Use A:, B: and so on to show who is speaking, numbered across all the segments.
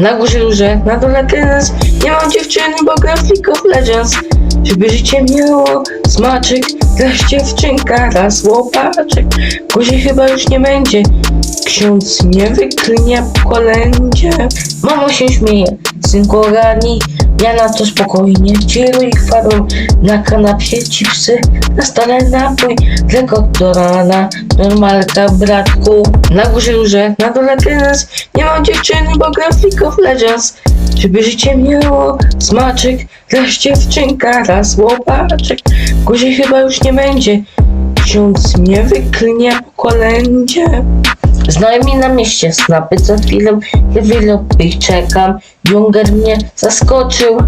A: Na górze róże, na dole tenis Nie mam dziewczyny, bo gra w League of Legends. Żeby życie miało smaczek Też dziewczynka, raz łopaczek Później chyba już nie będzie. Ksiądz mnie wyklinia po kolędzie. Mama się śmieje, synku ogarnij Ja na to spokojnie Cieruj chwalą Na kanapie chipsy Na stole napój Tylko do rana Normalka bratku. Na górze róże, na dole tenis Nie mam dziewczyny, bo gra w League of Legends. Żeby życie miało smaczek Raz dziewczynka, raz łopaczek. Później chyba już nie będzie. Ksiądz mnie wyklinia po kolędzie Znajomi na mieście snapy co chwilę wielu ich czekam. Junger mnie zaskoczył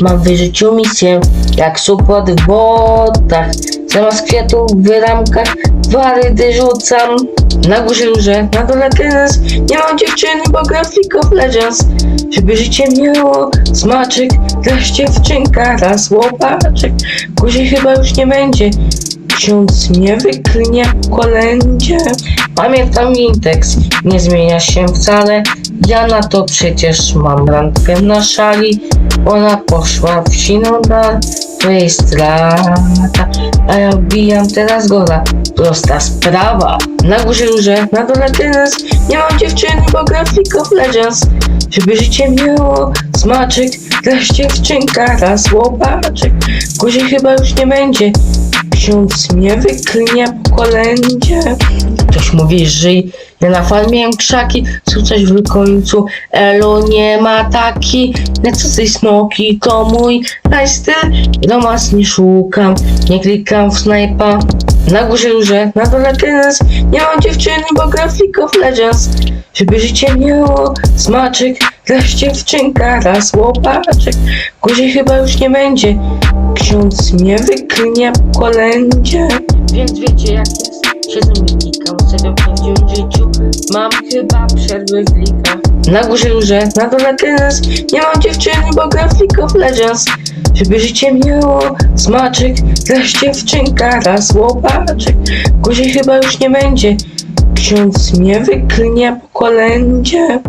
A: Mam w życiu misję Jak supłat w botach Zamiast kwiatów w ramkach Dwa rydy rzucam Na górze róże, na dole tenis Nie mam dziewczyny, bo gra w League of Legends. Żeby życie miało smaczek Raz dziewczynka, raz łopaczek. Później chyba już nie będzie Ksiądz mnie wyklinia po kolędzie. Pamiętam Intex, nie zmienia się wcale. Ja na to przecież mam randkę na szali. Ona poszła w siną dal, to jest strata. A ja wbijam teraz gola. Prosta sprawa. Na górze róże, na dole tenis. Nie mam dziewczyny, bo gra w League of Legends. Żeby życie miało smaczek, raz dziewczynka, raz łopaczek. Później chyba już nie będzie. Ksiądz mnie wyklinia po kolędzie. Ktoś mówi, żyj. Ja na farmie krzaki, są coś w końcu. Elo nie ma taki. Nie co ty smoki, to mój lifestyle. Domas nie szukam, nie klikam w snajpa. Na górze róże, na dole tenis. Nie mam dziewczyny, bo gra w of Legends. Żeby życie miało smaczek, raz dziewczynka, raz łopaczek. Później chyba już nie będzie. Ksiądz mnie wyklinia po kolędzie. Więc wiecie jak jest. Siedzę i klikam, serio w prawdziwym życiu. Mam chyba przerwy w ligach. Na górze róże, na dole tenis. Nie mam dziewczyny, bo gra w League of Legends. Żeby życie miało smaczek, raz dziewczynka, raz łopaczek. Później chyba już nie będzie. Ksiądz mnie wyklinia po kolędzie.